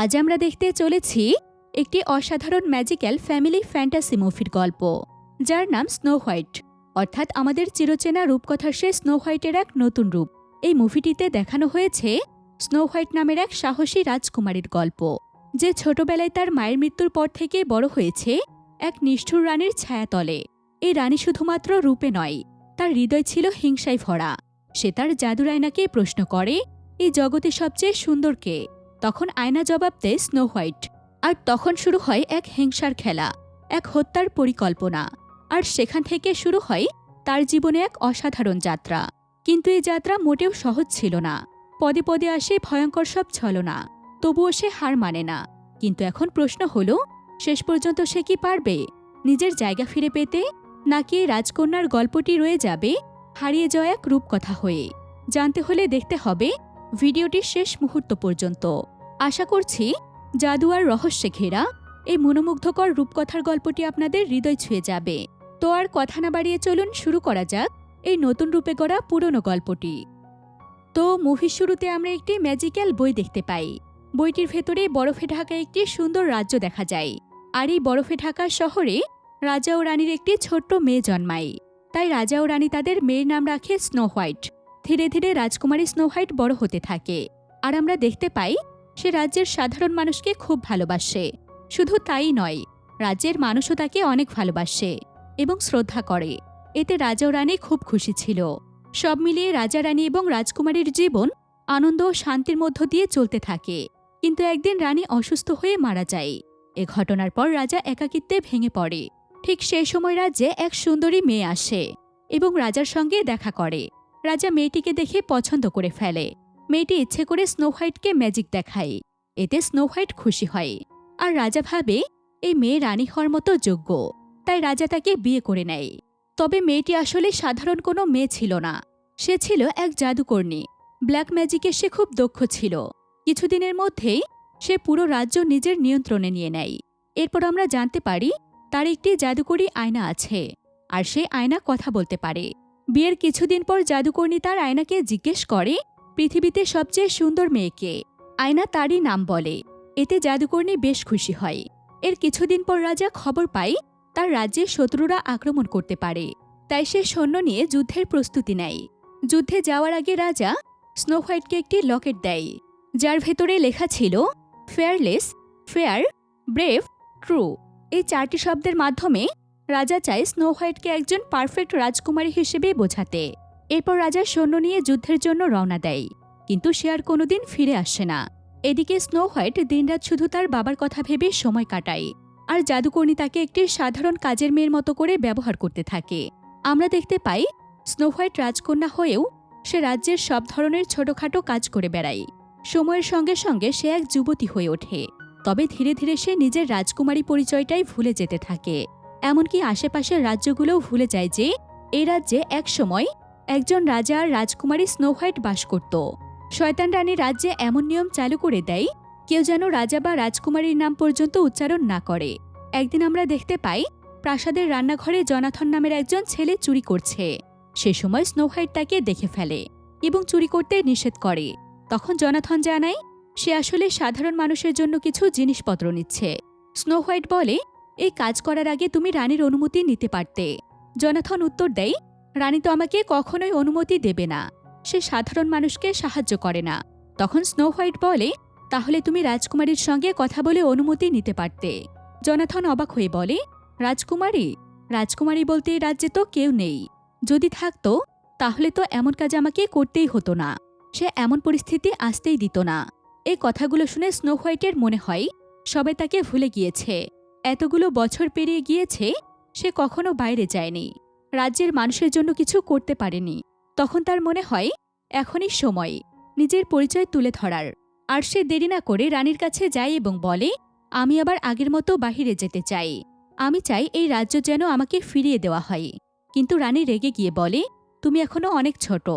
আজ আমরা দেখতে চলেছি একটি অসাধারণ ম্যাজিক্যাল ফ্যামিলি ফ্যান্টাসি মুভির গল্প, যার নাম স্নো হোয়াইট। অর্থাৎ আমাদের চিরচেনা রূপকথার সে স্নো হোয়াইটের এক নতুন রূপ। এই মুভিটিতে দেখানো হয়েছে স্নো হোয়াইট নামের এক সাহসী রাজকুমারীর গল্প, যে ছোটবেলায় তার মায়ের মৃত্যুর পর থেকে বড় হয়েছে এক নিষ্ঠুর রানীর ছায়াতলে। এই রানী শুধুমাত্র রূপে নয়, তার হৃদয় ছিল হিংসায় ভরা। সে তার জাদুরায়নাকে প্রশ্ন করে, এই জগতে সবচেয়ে সুন্দর কে? তখন আয়না জবাব দেয় স্নো হোয়াইট। আর তখন শুরু হয় এক হিংসার খেলা, এক হত্যার পরিকল্পনা। আর সেখান থেকে শুরু হয় তার জীবনে এক অসাধারণ যাত্রা। কিন্তু এই যাত্রা মোটেও সহজ ছিল না। পদে পদে আসে ভয়ঙ্কর সব ছলনা, তবুও সে হার মানে না। কিন্তু এখন প্রশ্ন হল, শেষ পর্যন্ত সে কি পারবে? নিজের জায়গা ফিরে পেতে? নাকি রাজকন্যার গল্পটি রয়ে যাবে হারিয়ে যাওয়া এক রূপকথা হয়ে? জানতে হলে দেখতে হবে ভিডিওটির শেষ মুহূর্ত পর্যন্ত। আশা করছি জাদু আর রহস্যে ঘেরা এই মনোমুগ্ধকর রূপকথার গল্পটি আপনাদের হৃদয় ছুঁয়ে যাবে। তো আর কথা না বাড়িয়ে চলুন, শুরু করা যাক এই নতুন রূপে গড়া পুরনো গল্পটি। তো মুভির শুরুতে আমরা একটি ম্যাজিক্যাল বই দেখতে পাই। বইটির ভেতরে বরফে ঢাকা একটি সুন্দর রাজ্য দেখা যায়। আর এই বরফে ঢাকা শহরে রাজা ও রানীর একটি ছোট্ট মেয়ে জন্মায়। তাই রাজা ও রানী তাদের মেয়ের নাম রাখে স্নো হোয়াইট। ধীরে ধীরে রাজকুমারী স্নো হোয়াইট বড় হতে থাকে। আর আমরা দেখতে পাই সে রাজ্যের সাধারণ মানুষকে খুব ভালোবাসে। শুধু তাই নয়, রাজ্যের মানুষও তাকে অনেক ভালোবাসে এবং শ্রদ্ধা করে। এতে রাজা রানী খুব খুশি ছিল। সব মিলিয়ে রাজা রানী এবং রাজকুমারীর জীবন আনন্দ ও শান্তির মধ্য দিয়ে চলতে থাকে। কিন্তু একদিন রানী অসুস্থ হয়ে মারা যায়। এ ঘটনার পর রাজা একাকিত্বে ভেঙে পড়ে। ঠিক সেই সময় রাজ্যে এক সুন্দরী মেয়ে আসে এবং রাজার সঙ্গে দেখা করে। রাজা মেয়েটিকে দেখে পছন্দ করে ফেলে। মেয়েটি ইচ্ছে করে স্নো হোয়াইটকে ম্যাজিক দেখায়। এতে স্নো হোয়াইট খুশি হয়। আর রাজা ভাবে, এই মেয়ে রানী হওয়ার মতো যোগ্য। তাই রাজা তাকে বিয়ে করে নেয়। তবে মেয়েটি আসলে সাধারণ কোনো মেয়ে ছিল না। সে ছিল এক জাদুকর্ণী। ব্ল্যাক ম্যাজিকে সে খুব দক্ষ ছিল। কিছুদিনের মধ্যেই সে পুরো রাজ্য নিজের নিয়ন্ত্রণে নিয়ে নেয়। এরপর আমরা জানতে পারি, তার একটি জাদুকরী আয়না আছে। আর সে আয়না কথা বলতে পারে। বিয়ের কিছুদিন পর জাদুকর্ণী তার আয়নাকে জিজ্ঞেস করে পৃথিবীতে সবচেয়ে সুন্দর মেয়েকে। আয়না তারই নাম বলে। এতে জাদুকর্ণী বেশ খুশি হয়। এর কিছুদিন পর রাজা খবর পায়, তার রাজ্যে শত্রুরা আক্রমণ করতে পারে। তাই সে সৈন্য নিয়ে যুদ্ধের প্রস্তুতি নেয়। যুদ্ধে যাওয়ার আগে রাজা স্নো হোয়াইটকে একটি লকেট দেয়, যার ভেতরে লেখা ছিল, ফেয়ারলেস, ফেয়ার, ব্রেভ, ট্রু। এই চারটি শব্দের মাধ্যমে রাজা চায় স্নো হোয়াইটকে একজন পারফেক্ট রাজকুমারী হিসেবে বোঝাতে। এরপর রাজা সৈন্য নিয়ে যুদ্ধের জন্য রওনা দেয়, কিন্তু সে আর কোনোদিন ফিরে আসে না। এদিকে স্নো হোয়াইট দিনরাত শুধু তার বাবার কথা ভেবে সময় কাটায়, আর জাদুকর্ণী তাকে একটি সাধারণ কাজের মেয়ের মতো করে ব্যবহার করতে থাকে। আমরা দেখতে পাই, স্নো হোয়াইট রাজকন্যা হয়েও সে রাজ্যের সব ধরনের ছোটখাটো কাজ করে বেড়ায়। সময়ের সঙ্গে সঙ্গে সে এক যুবতী হয়ে ওঠে। তবে ধীরে ধীরে সে নিজের রাজকুমারী পরিচয়টাই ভুলে যেতে থাকে। এমনকি আশেপাশের রাজ্যগুলোও ভুলে যায় যে এই রাজ্যে এক সময় একজন রাজা আর রাজকুমারী স্নো হোয়াইট বাস করত। শয়তান রানী রাজ্যে এমন নিয়ম চালু করে দেয়, কেউ যেন রাজা বা রাজকুমারীর নাম পর্যন্ত উচ্চারণ না করে। একদিন আমরা দেখতে পাই, প্রাসাদের রান্নাঘরে জনাথন নামের একজন ছেলে চুরি করছে। সে সময় স্নো হোয়াইট তাকে দেখে ফেলে এবং চুরি করতে নিষেধ করে। তখন জনাথন জানায়, সে আসলে সাধারণ মানুষের জন্য কিছু জিনিসপত্র নিচ্ছে। স্নো হোয়াইট বলে, এই কাজ করার আগে তুমি রানীর অনুমতি নিতে পারতে। জনাথন উত্তর দেয় রানী তো আমাকে কখনোই অনুমতি দেবে না। সে সাধারণ মানুষকে সাহায্য করে না। তখন স্নো হোয়াইট বলে, তাহলে তুমি রাজকুমারীর সঙ্গে কথা বলে অনুমতি নিতে পারতে। জনাথন অবাক হয়ে বলে, রাজকুমারী? রাজকুমারী বলতে এই রাজ্যে তো কেউ নেই। যদি থাকতো, তাহলে তো এমন কাজ আমাকে করতেই হতো না। সে এমন পরিস্থিতি আসতেই দিত না। এই কথাগুলো শুনে স্নো হোয়াইটের মনে হয় সবে তাকে ভুলে গিয়েছে। এতগুলো বছর পেরিয়ে গিয়েছে, সে কখনো বাইরে যায়নি। রাজ্যের মানুষের জন্য কিছু করতে পারেনি। তখন তার মনে হয়, এখনই সময়, নিজের পরিচয় তুলে ধরার। আর সে দেরি না করে রানীর কাছে যায় এবং বলে, আমি আবার আগের মতো বাহিরে যেতে চাই। আমি চাই এই রাজ্য যেন আমাকে ফিরিয়ে দেওয়া হয়। কিন্তু রানী রেগে গিয়ে বলে, তুমি এখনও অনেক ছোট।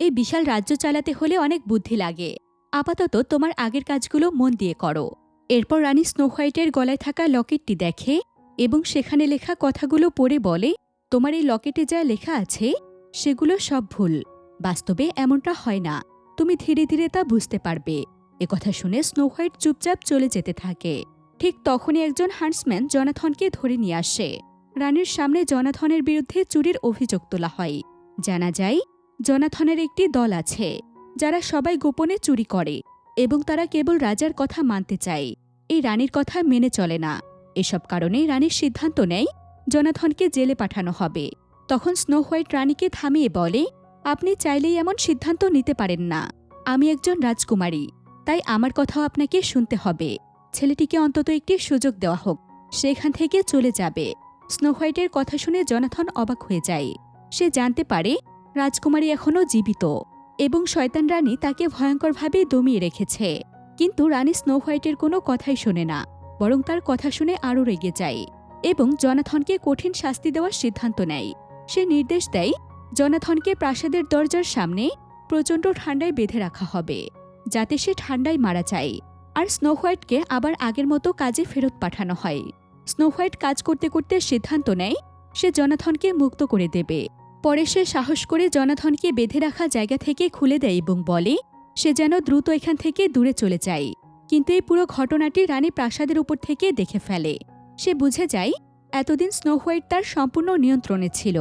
এই বিশাল রাজ্য চালাতে হলে অনেক বুদ্ধি লাগে। আপাতত তোমার আগের কাজগুলো মন দিয়ে করো। এরপর রানী স্নো হোয়াইটের গলায় থাকা লকেটটি দেখে এবং সেখানে লেখা কথাগুলো পড়ে বলে তোমার এই লকেটে যা লেখা আছে, সেগুলো সব ভুল। বাস্তবে এমনটা হয় না। তুমি ধীরে ধীরে তা বুঝতে পারবে। একথা শুনে স্নো হোয়াইট চুপচাপ চলে যেতে থাকে। ঠিক তখনই একজন হান্টসম্যান জনাথনকে ধরে নিয়ে আসে। রানীর সামনে জনাথনের বিরুদ্ধে চুরির অভিযোগ তোলা হয়। জানা যায়, জনাথনের একটি দল আছে, যারা সবাই গোপনে চুরি করে এবং তারা কেবল রাজার কথা মানতে চায়। এই রানীর কথা মেনে চলে না। এসব কারণে রানীর সিদ্ধান্ত নেয় জনাথনকে জেলে পাঠানো হবে। তখন স্নো হোয়াইট রানীকে থামিয়ে বলে, আপনি চাইলেই এমন সিদ্ধান্ত নিতে পারেন না। আমি একজন রাজকুমারী, তাই আমার কথাও আপনাকে শুনতে হবে। ছেলেটিকে অন্তত একটি সুযোগ দেওয়া হোক। সেখান থেকে চলে যাবে। স্নো হোয়াইটের কথা শুনে জনাথন অবাক হয়ে যায়। সে জানতে পারে, রাজকুমারী এখনও জীবিত এবং শয়তান রানী তাকে ভয়ঙ্করভাবে দমিয়ে রেখেছে। কিন্তু রানী স্নো হোয়াইটের কোনো কথাই শোনে না, বরং তার কথা শুনে আরও রেগে যায়। এবং জনাথনকে কঠিন শাস্তি দেওয়ার সিদ্ধান্ত নেয়। সে নির্দেশ দেয়, জনাথনকে প্রাসাদের দরজার সামনে প্রচণ্ড ঠান্ডায় বেঁধে রাখা হবে, যাতে সে ঠান্ডায় মারা যায়। আর স্নো হোয়াইটকে আবার আগের মতো কাজে ফেরত পাঠানো হয়। স্নো হোয়াইট কাজ করতে করতে সিদ্ধান্ত নেয়, সে জনাথনকে মুক্ত করে দেবে। পরে সে সাহস করে জনাথনকে বেঁধে রাখা জায়গা থেকে খুলে দেয় এবং বলে, সে যেন দ্রুত এখান থেকে দূরে চলে যায়। কিন্তু এই পুরো ঘটনাটি রানী প্রাসাদের উপর থেকে দেখে ফেলে। সে বুঝে যায়, এতদিন স্নো হোয়াইট তার সম্পূর্ণ নিয়ন্ত্রণে ছিল,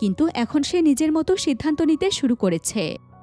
কিন্তু এখন সে নিজের মতো সিদ্ধান্ত নিতে শুরু করেছে।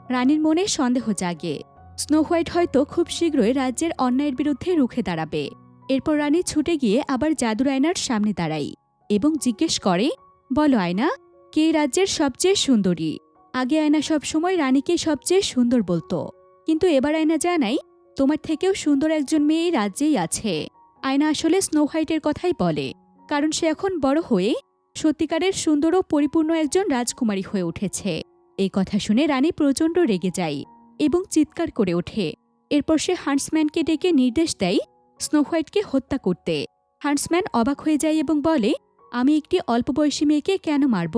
রানীর মনে সন্দেহ জাগে। স্নো হোয়াইট হয়তো খুব শীঘ্রই রাজ্যের অন্যায়ের বিরুদ্ধে রুখে দাঁড়াবে। এরপর রানী ছুটে গিয়ে আবার জাদুর আয়নার সামনে দাঁড়াই এবং জিজ্ঞেস করে, বলো আয়না, কে রাজ্যের সবচেয়ে সুন্দরী? আগে আয়না সবসময় রানীকে সবচেয়ে সুন্দর বলতো, কিন্তু এবার আয়না জানাই তোমার থেকেও সুন্দর একজন মেয়ে রাজ্যেই আছে। আয়না আসলে স্নো হোয়াইটের কথাই বলে, কারণ সে এখন বড় হয়ে সত্যিকারের সুন্দর ও পরিপূর্ণ একজন রাজকুমারী হয়ে উঠেছে। এই কথা শুনে রানী প্রচণ্ড রেগে যায় এবং চিৎকার করে ওঠে। এরপর সে হান্টসম্যানকে ডেকে নির্দেশ দেয় স্নো হোয়াইটকে হত্যা করতে। হান্টসম্যান অবাক হয়ে যায় এবং বলে, আমি একটি অল্প বয়সী মেয়েকে কেন মারব?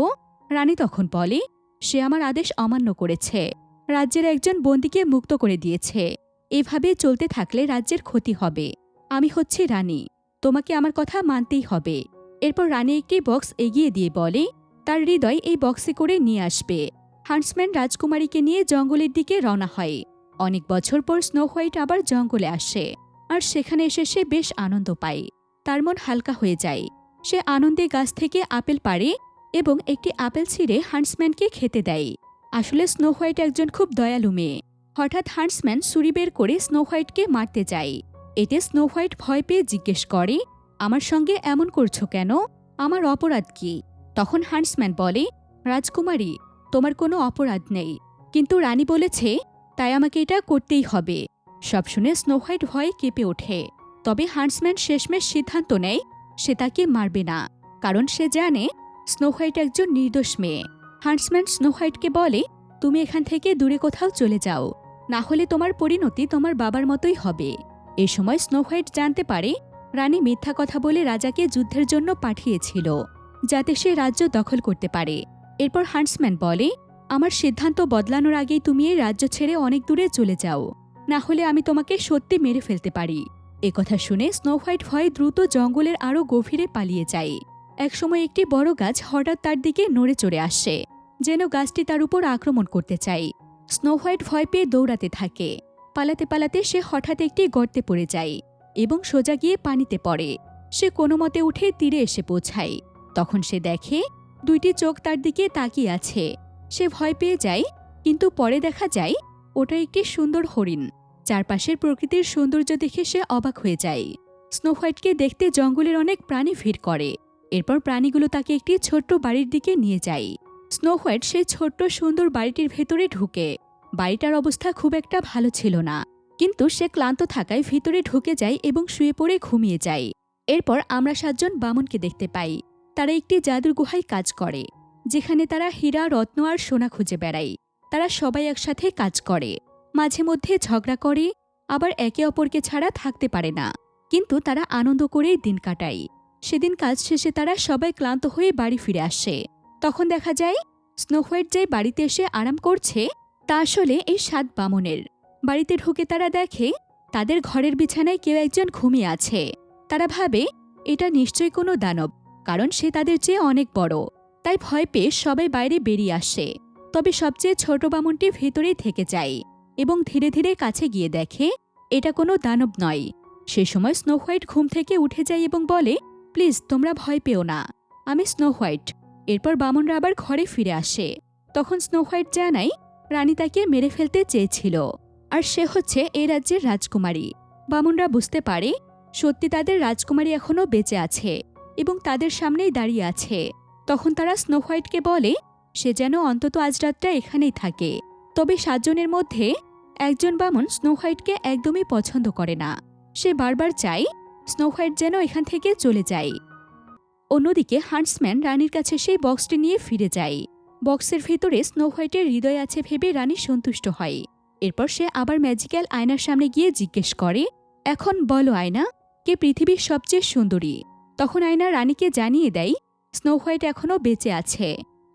রানী তখন বলে, সে আমার আদেশ অমান্য করেছে। রাজ্যের একজন বন্দীকে মুক্ত করে দিয়েছে। এভাবে চলতে থাকলে রাজ্যের ক্ষতি হবে। আমি হচ্ছি রানী, তোমাকে আমার কথা মানতেই হবে। এরপর রানী একটি বক্স এগিয়ে দিয়ে বলে, তার হৃদয় এই বক্সে করে নিয়ে আসবে। হান্টসম্যান রাজকুমারীকে নিয়ে জঙ্গলের দিকে রওনা হয়। অনেক বছর পর স্নো হোয়াইট আবার জঙ্গলে আসে, আর সেখানে এসে সে বেশ আনন্দ পায়। তার মন হালকা হয়ে যায়। সে আনন্দে গাছ থেকে আপেল পাড়ে এবং একটি আপেল ছিঁড়ে হান্টসম্যানকে খেতে দেয়। আসলে স্নো হোয়াইট একজন খুব দয়ালু মেয়ে। হঠাৎ হান্টসম্যান ছুরি বের করে স্নো হোয়াইটকে মারতে যায়। এতে স্নো হোয়াইট ভয় পেয়ে জিজ্ঞেস করে, আমার সঙ্গে এমন করছ কেন? আমার অপরাধ কি? তখন হান্সম্যান বলে, রাজকুমারী, তোমার কোনো অপরাধ নেই। কিন্তু রানী বলেছে, তাই আমাকে এটা করতেই হবে। সব শুনে স্নো হোয়াইট ভয়ে কেঁপে ওঠে। তবে হান্সম্যান শেষমেশ সিদ্ধান্ত নেয়, সে তাকে মারবে না, কারণ সে জানে স্নো হোয়াইট একজন নির্দোষ মেয়ে। হান্টসম্যান স্নো হোয়াইটকে বলে, তুমি এখান থেকে দূরে কোথাও চলে যাও। না হলে তোমার পরিণতি তোমার বাবার মতোই হবে। এ সময় স্নো হোয়াইট জানতে পারে রানী মিথ্যা কথা বলে রাজাকে যুদ্ধের জন্য পাঠিয়েছিল, যাতে সে রাজ্য দখল করতে পারে। এরপর হান্টসম্যান বলে, আমার সিদ্ধান্ত বদলানোর আগেই তুমি এই রাজ্য ছেড়ে অনেক দূরে চলে যাও। না হলে আমি তোমাকে সত্যি মেরে ফেলতে পারি। একথা শুনে স্নো হোয়াইট ভয়ে দ্রুত জঙ্গলের আরও গভীরে পালিয়ে যায়। একসময় একটি বড় গাছ হঠাৎ তার দিকে নড়ে চড়ে আসে, যেন গাছটি তার উপর আক্রমণ করতে চায়। স্নো হোয়াইট ভয় পেয়ে দৌড়াতে থাকে। পালাতে পালাতে সে হঠাৎ একটি গর্তে পড়ে যায় এবং সোজা গিয়ে পানিতে পড়ে। সে কোনো মতে উঠে তীরে এসে পৌঁছায়। তখন সে দেখে দুইটি চোখ তার দিকে তাকিয়ে আছে। সে ভয় পেয়ে যায়, কিন্তু পরে দেখা যায় ওটা একটি সুন্দর হরিণ। চারপাশের প্রকৃতির সৌন্দর্য দেখে সে অবাক হয়ে যায়। স্নো হোয়াইটকে দেখতে জঙ্গলের অনেক প্রাণী ভিড় করে। এরপর প্রাণীগুলো তাকে একটি ছোট্ট বাড়ির দিকে নিয়ে যায়। স্নো হোয়াইট সেই ছোট্ট সুন্দর বাড়িটির ভেতরে ঢুকে। বাড়িটার অবস্থা খুব একটা ভালো ছিল না। কিন্তু সে ক্লান্ত থাকায় ভিতরে ঢুকে যায় এবং শুয়ে পড়ে ঘুমিয়ে যায়। এরপর আমরা সাতজন বামনকে দেখতে পাই। তারা একটি জাদুর গুহায় কাজ করে, যেখানে তারা হীরা, রত্ন আর সোনা খুঁজে বেড়ায়। তারা সবাই একসাথে কাজ করে। মাঝে মধ্যে ঝগড়া করে, আবার একে অপরকে ছাড়া থাকতে পারে না। কিন্তু তারা আনন্দ করেই দিন কাটায়। সেদিন কাজ শেষে তারা সবাই ক্লান্ত হয়ে বাড়ি ফিরে আসে। তখন দেখা যায় স্নো হোয়াইট যে বাড়িতে এসে আরাম করছে তা আসলে এই সাত বামনের। বাড়িতে ঢুকে তারা দেখে, তাদের ঘরের বিছানায় কেউ একজন ঘুমিয়ে আছে। তারা ভাবে, এটা নিশ্চয়ই কোনো দানব, কারণ সে তাদের চেয়ে অনেক বড়। তাই ভয় পেয়ে সবাই বাইরে বেরিয়ে আসে। তবে সবচেয়ে ছোট বামনটি ভেতরেই থেকে যায় এবং ধীরে ধীরে কাছে গিয়ে দেখে, এটা কোনো দানব নয়। সে সময় স্নো হোয়াইট ঘুম থেকে উঠে যায় এবং বলে, প্লিজ, তোমরা ভয় পেও না। আমি স্নো হোয়াইট। এরপর বামনরা আবার ঘরে ফিরে আসে। তখন স্নো হোয়াইট জানায় রানী তাকে মেরে ফেলতে চেয়েছিল। আর সে হচ্ছে এই রাজ্যের রাজকুমারী। বামনরা বুঝতে পারে, সত্যি তাদের রাজকুমারী এখনও বেঁচে আছে এবং তাদের সামনেই দাঁড়িয়ে আছে। তখন তারা স্নো হোয়াইটকে বলে, সে যেন অন্তত আজ রাতটা এখানেই থাকে। তবে সাতজনের মধ্যে একজন বামন স্নো হোয়াইটকে একদমই পছন্দ করে না। সে বারবার চায় স্নো হোয়াইট যেন এখান থেকে চলে যায়। অন্যদিকে হান্টসম্যান রানীর কাছে সেই বক্সটি নিয়ে ফিরে যায়। বক্সের ভেতরে স্নো হোয়াইটের হৃদয় আছে ভেবে রানী সন্তুষ্ট হয়। এরপর সে আবার ম্যাজিক্যাল আয়নার সামনে গিয়ে জিজ্ঞেস করে, এখন বলো আয়না, কে পৃথিবীর সবচেয়ে সুন্দরী? তখন আয়না রানীকে জানিয়ে দেয়, স্নো হোয়াইট এখনও বেঁচে আছে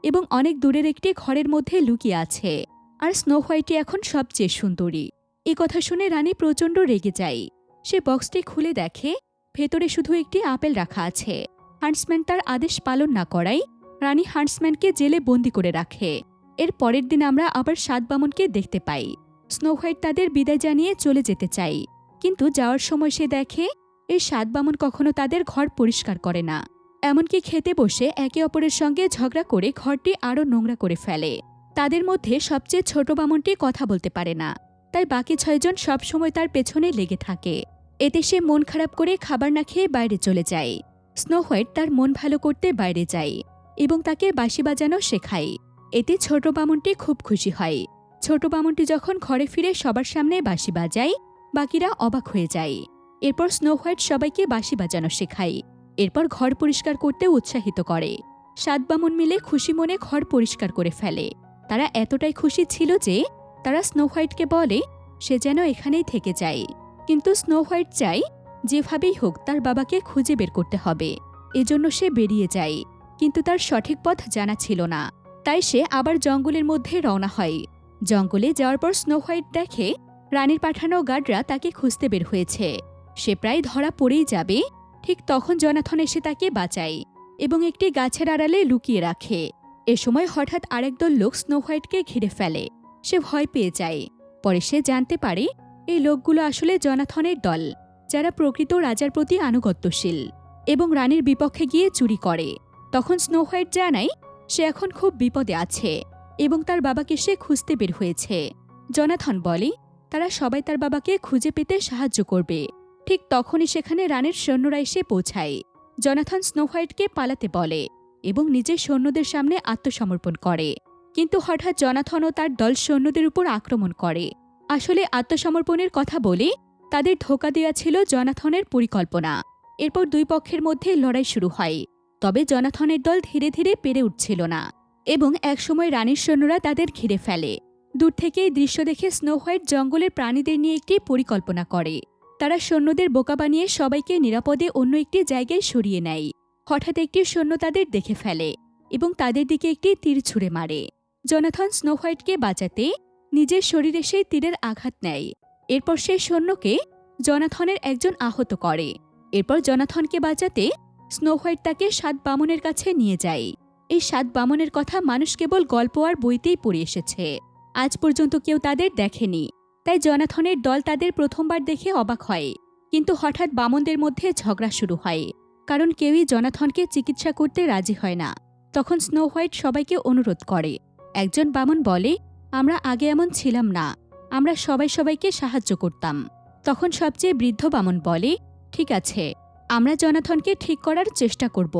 এবং অনেক দূরের একটি ঘরের মধ্যে লুকিয়ে আছে আর স্নো হোয়াইটই এখন সবচেয়ে সুন্দরী। এ কথা শুনে রানী প্রচণ্ড রেগে যায়। সে বক্সটি খুলে দেখে, ভেতরে শুধু একটি আপেল রাখা আছে। হান্টসম্যান তার আদেশ পালন না করায় রানী হান্টসম্যানকে জেলে বন্দি করে রাখে। এর পরের দিন আমরা আবার সাত বামনকে দেখতে পাই। স্নো হোয়াইট তাদের বিদায় জানিয়ে চলে যেতে চাই। কিন্তু যাওয়ার সময় সে দেখে, এই সাত বামন কখনো তাদের ঘর পরিষ্কার করে না। এমনকি খেতে বসে একে অপরের সঙ্গে ঝগড়া করে ঘরটি আরও নোংরা করে ফেলে। তাদের মধ্যে সবচেয়ে ছোট বামনটি কথা বলতে পারে না। তাই বাকি ছয়জন সবসময় তার পেছনে লেগে থাকে। এতে সে মন খারাপ করে খাবার না খেয়ে বাইরে চলে যায়। স্নো হোয়াইট তার মন ভালো করতে বাইরে যায়। এবং তাকে বাঁশি বাজানো শেখায় এতে ছোট বামনটি খুব খুশি হয়। ছোট বামনটি যখন ঘরে ফিরে সবার সামনে বাঁশি বাজায়, বাকিরা অবাক হয়ে যায়। এরপর স্নো হোয়াইট সবাইকে বাঁশি বাজানো শেখায়। এরপর ঘর পরিষ্কার করতে উৎসাহিত করে। সাত বামন মিলে খুশি মনে ঘর পরিষ্কার করে ফেলে। তারা এতটাই খুশি ছিল যে, তারা স্নো হোয়াইটকে বলে, সে যেন এখানেই থেকে যায়। কিন্তু স্নো হোয়াইট চাই যেভাবেই হোক, তার বাবাকে খুঁজে বের করতে হবে। এজন্য সে বেরিয়ে যায়। কিন্তু তার সঠিক পথ জানা ছিল না। তাই সে আবার জঙ্গলের মধ্যে রওনা হয়। জঙ্গলে যাওয়ার পর স্নো হোয়াইট দেখে রানীর পাঠানো গার্ডরা তাকে খুঁজতে বের হয়েছে। সে প্রায় ধরা পড়েই যাবে, ঠিক তখন জনাথন এসে তাকে বাঁচায় এবং একটি গাছের আড়ালে লুকিয়ে রাখে। এ সময় হঠাৎ আরেক দল লোক স্নো হোয়াইটকে ঘিরে ফেলে। সে ভয় পেয়ে যায়। পরে সে জানতে পারে, এই লোকগুলো আসলে জনাথনের দল, যারা প্রকৃত রাজার প্রতি আনুগত্যশীল এবং রানীর বিপক্ষে গিয়ে চুরি করে। তখন স্নো হোয়াইট জানায়, সে এখন খুব বিপদে আছে এবং তার বাবাকে সে খুঁজতে বের হয়েছে। জনাথন বলে, তারা সবাই তার বাবাকে খুঁজে পেতে সাহায্য করবে। ঠিক তখনই সেখানে রানীর সৈন্যরা এসে পৌঁছায়। জনাথন স্নো হোয়াইটকে পালাতে বলে এবং নিজের সৈন্যদের সামনে আত্মসমর্পণ করে। কিন্তু হঠাৎ জনাথন ও তার দল সৈন্যদের উপর আক্রমণ করে। আসলে আত্মসমর্পণের কথা বলে, তাদের ধোকা দেওয়া ছিল জনাথনের পরিকল্পনা। এরপর দুই পক্ষের মধ্যে লড়াই শুরু হয়। তবে জনাথনের দল ধীরে ধীরে পেরে উঠছিল না এবং একসময় রানীর সৈন্যরা তাদের ঘিরে ফেলে। দূর থেকে এই দৃশ্য দেখে স্নো হোয়াইট জঙ্গলের প্রাণীদের নিয়ে একটি পরিকল্পনা করে। তারা সৈন্যদের বোকা বানিয়ে সবাইকে নিরাপদে অন্য একটি জায়গায় সরিয়ে নেয়। হঠাৎ একটি সৈন্য তাদের দেখে ফেলে এবং তাদের দিকে একটি তীর ছুঁড়ে মারে। জনাথন স্নো হোয়াইটকে বাঁচাতে নিজের শরীরে সেই তীরের আঘাত নেয়। এরপর সেই সৈন্যকে জনাথনের একজন আহত করে। এরপর জনাথনকে বাঁচাতে স্নো হোয়াইট তাকে সাত বামনের কাছে নিয়ে যায় এই সাত বামনের কথা মানুষ কেবল গল্প আর বইতেই পড়ে এসেছে। আজ পর্যন্ত কেউ তাদের দেখেনি। তাই জনাথনের দল তাদের প্রথমবার দেখে অবাক হয়। কিন্তু হঠাৎ বামনদের মধ্যে ঝগড়া শুরু হয়। কারণ কেউই জনাথনকে চিকিৎসা করতে রাজি হয় না। তখন স্নো হোয়াইট সবাইকে অনুরোধ করে। একজন বামন বলে, আমরা আগে এমন ছিলাম না। আমরা সবাই সবাইকে সাহায্য করতাম। তখন সবচেয়ে বৃদ্ধ বামন বলে, ঠিক আছে। আমরা জনাথনকে ঠিক করার চেষ্টা করব।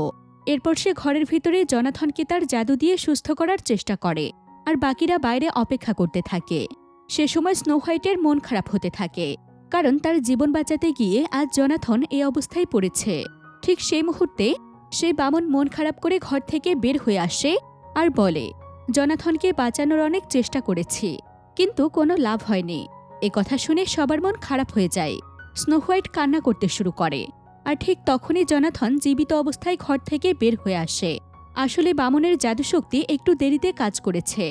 এরপর সে ঘরের ভিতরে জনাথনকে তার জাদু দিয়ে সুস্থ করার চেষ্টা করে, আর বাকিরা বাইরে অপেক্ষা করতে থাকে। সে সময় স্নো হোয়াইটের মন খারাপ হতে থাকে, কারণ তার জীবন বাঁচাতে গিয়ে আজ জনাথন এই অবস্থায় পড়েছে। ঠিক সেই মুহূর্তে সে বামন মন খারাপ করে ঘর থেকে বের হয়ে আসে আর বলে, জনাথনকে বাঁচানোর অনেক চেষ্টা করেছি, কিন্তু কোনো লাভ হয়নি। এ কথা শুনে সবার মন খারাপ হয়ে যায়। স্নো হোয়াইট কান্না করতে শুরু করে। আর ঠিক তখনই জনাথন জীবিত অবস্থায় ঘর থেকে বের হয়ে আসে। আসলে বামনের জাদুশক্তি একটু দেরিতে কাজ করেছে।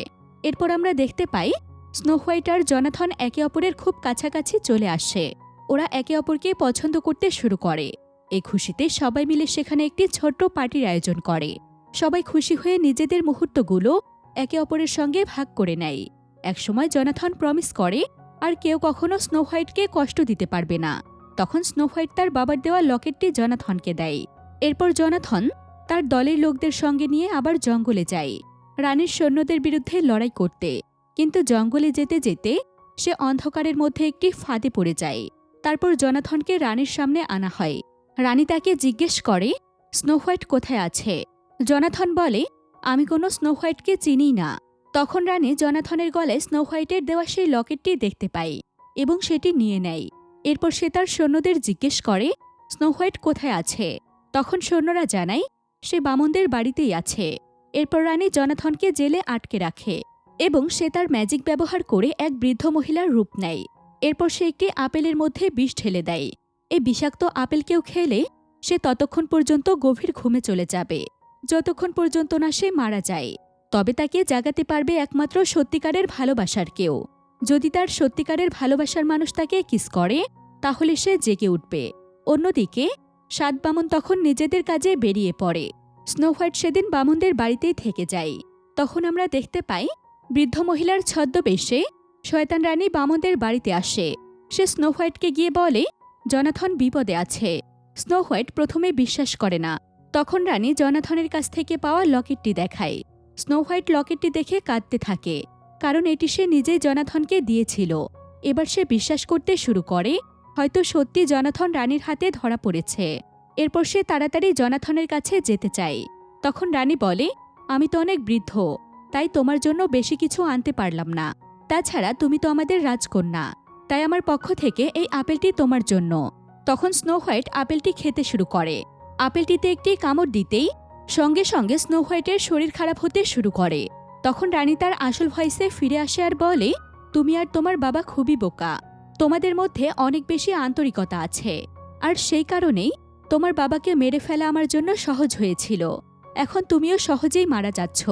এরপর আমরা দেখতে পাই, স্নো হোয়াইট আর জনাথন একে অপরের খুব কাছাকাছি চলে আসে। ওরা একে অপরকে পছন্দ করতে শুরু করে। এই খুশিতে সবাই মিলে সেখানে একটি ছোট্ট পার্টির আয়োজন করে। সবাই খুশি হয়ে নিজেদের মুহূর্তগুলো একে অপরের সঙ্গে ভাগ করে নেয়। একসময় জনাথন প্রমিস করে, আর কেউ কখনো স্নো হোয়াইটকে কষ্ট দিতে পারবে না। তখন স্নো হোয়াইট তার বাবার দেওয়া লকেটটি জনাথনকে দেয়। এরপর জনাথন তার দলের লোকদের সঙ্গে নিয়ে আবার জঙ্গলে যায়। রানীর সৈন্যদের বিরুদ্ধে লড়াই করতে। কিন্তু জঙ্গলে যেতে যেতে সে অন্ধকারের মধ্যে একটি ফাঁদে পড়ে যায়। তারপর জনাথনকে রানীর সামনে আনা হয়। রানী তাকে জিজ্ঞেস করে, স্নো হোয়াইট কোথায় আছে? জনাথন বলে, আমি কোনো স্নো হোয়াইটকে চিনি না। তখন রানী জনাথনের গলায় স্নো হোয়াইটের দেওয়া সেই লকেটটি দেখতে পায় এবং সেটি নিয়ে নেয়। এরপর সে তার সৈন্যদের জিজ্ঞেস করে স্নো হোয়াইট কোথায় আছে? তখন সৈন্যরা জানায়, সে বামনদের বাড়িতেই আছে। এরপর রানী জনাথনকে জেলে আটকে রাখে এবং সে তার ম্যাজিক ব্যবহার করে এক বৃদ্ধ মহিলার রূপ নেয়। এরপর সে একটি আপেলের মধ্যে বিষ ঢেলে দেয়। এই বিষাক্ত আপেলকেও খেলে সে ততক্ষণ পর্যন্ত গভীর ঘুমে চলে যাবে। যতক্ষণ পর্যন্ত না সে মারা যায়, তবে তাকে জাগাতে পারবে একমাত্র সত্যিকারের ভালোবাসার কেউ। যদি তার সত্যিকারের ভালোবাসার মানুষ তাকে কিস করে, তাহলে সে জেগে উঠবে। অন্যদিকে, সাত বামন তখন নিজেদের কাজে বেরিয়ে পড়ে। স্নো হোয়াইট সেদিন বামনদের বাড়িতেই থেকে যায়। তখন আমরা দেখতে পাই, বৃদ্ধ মহিলার ছদ্মবেশে শয়তান রানী বামনদের বাড়িতে আসে। সে স্নো হোয়াইটকে গিয়ে বলে, জনাথন বিপদে আছে। স্নো হোয়াইট প্রথমে বিশ্বাস করে না। তখন রানী জনাথনের কাছ থেকে পাওয়া লকেটটি দেখায়। স্নো হোয়াইট লকেটটি দেখে কাঁদতে থাকে। কারণ এটি সে নিজেই জনাথনকে দিয়েছিল। এবার সে বিশ্বাস করতে শুরু করে, হয়তো সত্যি জনাথন রানীর হাতে ধরা পড়েছে। এরপর সে তাড়াতাড়ি জনাথনের কাছে যেতে চায়। তখন রানী বলে, আমি তো অনেক বৃদ্ধ, তাই তোমার জন্য বেশি কিছু আনতে পারলাম না। তাছাড়া তুমি তো আমাদের রাজকন্যা, তাই আমার পক্ষ থেকে এই আপেলটি তোমার জন্য। তখন স্নো হোয়াইট আপেলটি খেতে শুরু করে। আপেলটিতে একটি কামড় দিতেই সঙ্গে সঙ্গে স্নো হোয়াইটের শরীর খারাপ হতে শুরু করে। তখন রানী তার আসল ভয়েসে ফিরে আসে আর বলে, তুমি আর তোমার বাবা খুবই বোকা। তোমাদের মধ্যে অনেক বেশি আন্তরিকতা আছে। আর সেই কারণেই তোমার বাবাকে মেরে ফেলা আমার জন্য সহজ হয়েছিল। এখন তুমিও সহজেই মারা যাচ্ছ।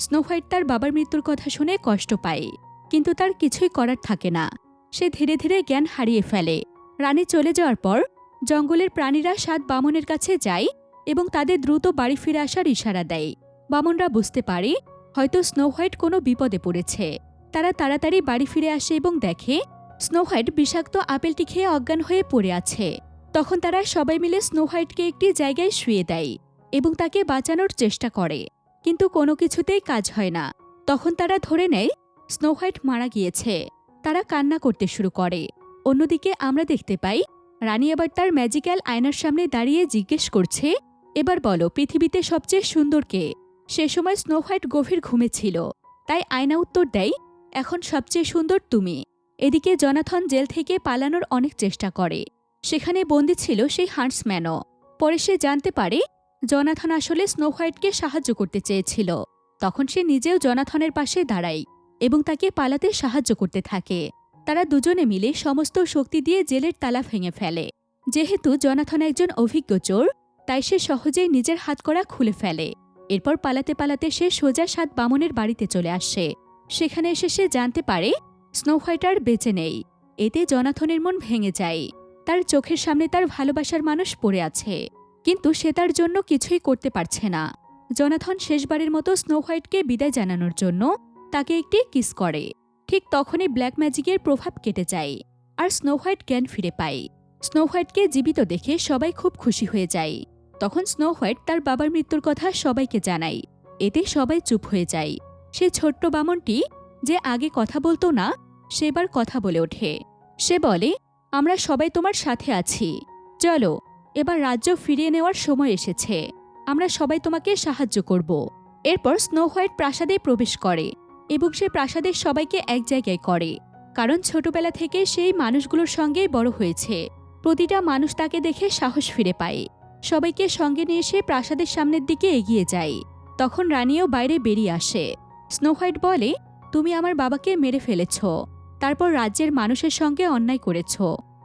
স্নো হোয়াইট তার বাবার মৃত্যুর কথা শুনে কষ্ট পায়। কিন্তু তার কিছুই করার থাকে না। সে ধীরে ধীরে জ্ঞান হারিয়ে ফেলে। রানী চলে যাওয়ার পর জঙ্গলের প্রাণীরা সাত বামনের কাছে যায় এবং তাদের দ্রুত বাড়ি ফিরে আসার ইশারা দেয়। বামনরা বুঝতে পারে হয়তো স্নো হোয়াইট কোনো বিপদে পড়েছে। তারা তাড়াতাড়ি বাড়ি ফিরে আসে এবং দেখে, স্নো হোয়াইট বিষাক্ত আপেলটি খেয়ে অজ্ঞান হয়ে পড়ে আছে। তখন তারা সবাই মিলে স্নো হোয়াইটকে একটি জায়গায় শুয়ে দেয় এবং তাকে বাঁচানোর চেষ্টা করে। কিন্তু কোনো কিছুতেই কাজ হয় না। তখন তারা ধরে নেয়, স্নো হোয়াইট মারা গিয়েছে। তারা কান্না করতে শুরু করে। অন্যদিকে আমরা দেখতে পাই, রানী এবার তার ম্যাজিক্যাল আয়নার সামনে দাঁড়িয়ে জিজ্ঞেস করছে, এবার বলো, পৃথিবীতে সবচেয়ে সুন্দর কে? সে সময় স্নো হোয়াইট গভীর ঘুমে ছিল। তাই আয়না উত্তর দেয়, এখন সবচেয়ে সুন্দর তুমি। এদিকে জনাথন জেল থেকে পালানোর অনেক চেষ্টা করে। সেখানে বন্দী ছিল সেই হান্টসম্যানও পরে সে জানতে পারে, জনাথন আসলে স্নো হোয়াইটকে সাহায্য করতে চেয়েছিল। তখন সে নিজেও জনাথনের পাশে দাঁড়ায় এবং তাকে পালাতে সাহায্য করতে থাকে। তারা দুজনে মিলে সমস্ত শক্তি দিয়ে জেলের তালা ভেঙে ফেলে। যেহেতু জনাথন একজন অভিজ্ঞ চোর, তাই সে সহজেই নিজের হাতকড়া খুলে ফেলে। এরপর পালাতে পালাতে সে সোজা সাত বামনের বাড়িতে চলে আসে। সেখানে এসে সে জানতে পারে স্নো হোয়াইট আর বেঁচে নেই। এতে জনাথনের মন ভেঙে যায়। তার চোখের সামনে তার ভালোবাসার মানুষ পড়ে আছে। কিন্তু সে তার জন্য কিছুই করতে পারছে না। জনাথন শেষবারের মতো স্নো হোয়াইটকে বিদায় জানানোর জন্য তাকে একটি কিস করে। ঠিক তখনই ব্ল্যাক ম্যাজিকের প্রভাব কেটে যায় আর স্নো হোয়াইট জ্ঞান ফিরে পায়। স্নো হোয়াইটকে জীবিত দেখে সবাই খুব খুশি হয়ে যায়। তখন স্নো হোয়াইট তার বাবার মৃত্যুর কথা সবাইকে জানায়। এতে সবাই চুপ হয়ে যায়। সে ছোট্ট বামনটি, যে আগে কথা বলতো না, সেবার কথা বলে ওঠে। সে বলে, আমরা সবাই তোমার সাথে আছি। চলো, এবার রাজ্য ফিরিয়ে নেওয়ার সময় এসেছে। আমরা সবাই তোমাকে সাহায্য করব। এরপর স্নো হোয়াইট প্রাসাদে প্রবেশ করে এবং সে প্রাসাদের সবাইকে এক জায়গায় করে, কারণ ছোটবেলা থেকে সেই মানুষগুলোর সঙ্গেই বড় হয়েছে। প্রতিটা মানুষ তাকে দেখে সাহস ফিরে পায়। সবাইকে সঙ্গে নিয়ে এসে প্রাসাদের সামনের দিকে এগিয়ে যায় তখন রানীও বাইরে বেরিয়ে আসে। স্নো হোয়াইট বলে, তুমি আমার বাবাকে মেরে ফেলেছ। তারপর রাজ্যের মানুষের সঙ্গে অন্যায় করেছ।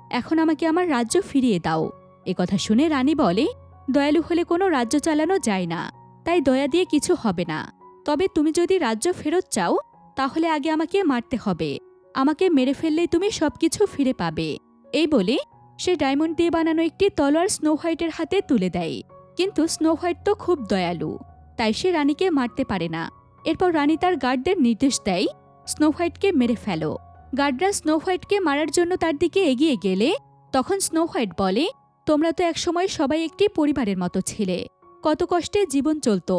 এখন আমাকে আমার রাজ্য ফিরিয়ে দাও। কথা শুনে রানী বলে, দয়ালু হলে কোনো রাজ্য চালানো যায় না। তাই দয়া দিয়ে কিছু হবে না। তবে তুমি যদি রাজ্য ফেরত চাও, তাহলে আগে আমাকে মারতে হবে। আমাকে মেরে ফেললেই তুমি সবকিছু ফিরে পাবে। এই বলে সে ডায়মন্ড দিয়ে বানানো একটি তলোয়ার স্নো হোয়াইটের হাতে তুলে দেয়। কিন্তু স্নো হোয়াইট তো খুব দয়ালু, তাই সে রানীকে মারতে পারে না। এরপর রানী তার গার্ডদের নির্দেশ দেয়, স্নো হোয়াইটকে মেরে ফেলো। গার্ডরা স্নো হোয়াইটকে মারার জন্য তার দিকে এগিয়ে গেলে, তখন স্নো হোয়াইট বলে, তোমরা তো একসময় সবাই একটি পরিবারের মতো ছিলে। কত কষ্টে জীবন চলত,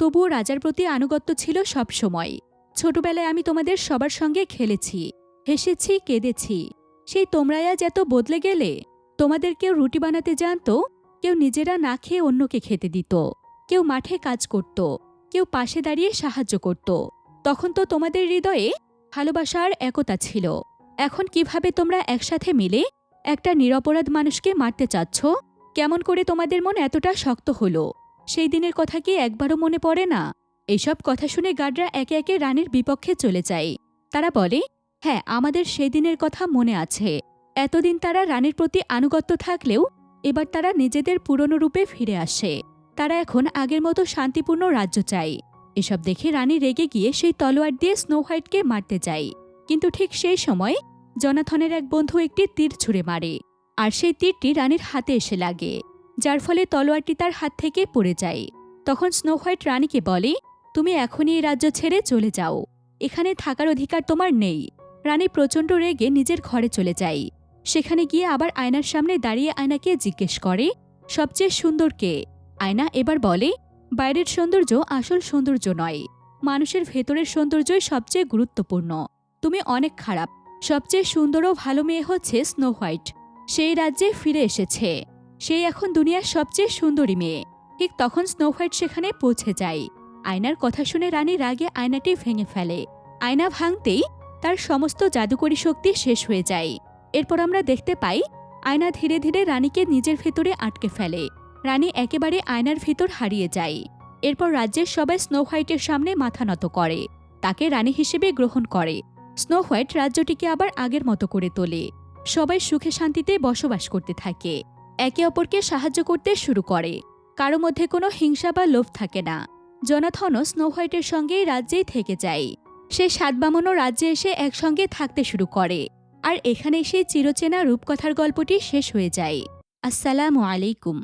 তবুও রাজার প্রতি আনুগত্য ছিল সব সময় ছোটবেলায় আমি তোমাদের সবার সঙ্গে খেলেছি, হেসেছি, কেঁদেছি। সেই তোমরাই আজ এত বদলে গেলে? তোমাদের কেউ রুটি বানাতে জানতো? কেউ নিজেরা না খেয়ে অন্যকে খেতে দিত। কেউ মাঠে কাজ করত। কেউ পাশে দাঁড়িয়ে সাহায্য করত। তখন তো তোমাদের হৃদয়ে ভালোবাসার একতা ছিল। এখন কীভাবে তোমরা একসাথে মিলে একটা নিরপরাধ মানুষকে মারতে চাচ্ছ? কেমন করে তোমাদের মন এতটা শক্ত হলো? সেই দিনের কথা কি একবারও মনে পড়ে না? এইসব কথা শুনে গার্ডরা একে একে রানীর বিপক্ষে চলে যায়। তারা বলে হ্যাঁ আমাদের সেই দিনের কথা মনে আছে। এতদিন তারা রানীর প্রতি আনুগত্য থাকলেও, এবার তারা নিজেদের পুরনো রূপে ফিরে আসে। তারা এখন আগের মতো শান্তিপূর্ণ রাজ্য চাই এসব দেখে রানী রেগে গিয়ে সেই তলোয়ার দিয়ে স্নো হোয়াইটকে মারতে যায়। কিন্তু ঠিক সেই সময়, জনাথনের এক বন্ধু একটি তীর ছুঁড়ে মারে। আর সেই তীরটি রানীর হাতে এসে লাগে। যার ফলে তলোয়ারটি তার হাত থেকে পড়ে যায়। তখন স্নো হোয়াইট রানীকে বলে, তুমি এখনই এই রাজ্য ছেড়ে চলে যাও। এখানে থাকার অধিকার তোমার নেই। রানী প্রচণ্ড রেগে নিজের ঘরে চলে যায়। সেখানে গিয়ে আবার আয়নার সামনে দাঁড়িয়ে আয়নাকে জিজ্ঞেস করে, সবচেয়ে সুন্দর কে? আয়না এবার বলে, বাইরের সৌন্দর্য আসল সৌন্দর্য নয়। মানুষের ভেতরের সৌন্দর্যই সবচেয়ে গুরুত্বপূর্ণ। তুমি অনেক খারাপ। সবচেয়ে সুন্দর ও ভালো মেয়ে হচ্ছে স্নো হোয়াইট। সেই রাজ্যে ফিরে এসেছে। সেই এখন দুনিয়ার সবচেয়ে সুন্দরী মেয়ে। ঠিক তখন স্নো হোয়াইট সেখানে পৌঁছে যায়। আয়নার কথা শুনে রানী রাগে আয়নাটি ভেঙে ফেলে। আয়না ভাঙতেই তার সমস্ত জাদুকরী শক্তি শেষ হয়ে যায়। এরপর আমরা দেখতে পাই, আয়না ধীরে ধীরে রানীকে নিজের ভেতরে আটকে ফেলে। রানী একেবারে আয়নার ভেতর হারিয়ে যায়। এরপর রাজ্যের সবাই স্নো হোয়াইটের সামনে মাথা নত করে। তাকে রানী হিসেবে গ্রহণ করে। স্নো হোয়াইট রাজ্যটিকে আবার আগের মতো করে তোলে। সবাই সুখে শান্তিতে বসবাস করতে থাকে। একে অপরকে সাহায্য করতে শুরু করে। কারও মধ্যে কোনো হিংসা বা লোভ থাকে না। জনাথনও স্নো হোয়াইটের সঙ্গেই রাজ্যেই থেকে যায়। সে সাতবামনও রাজ্যে এসে একসঙ্গে থাকতে শুরু করে। আর এখানে সেই চিরচেনা রূপকথার গল্পটি শেষ হয়ে যায়। আসসালামু আলাইকুম।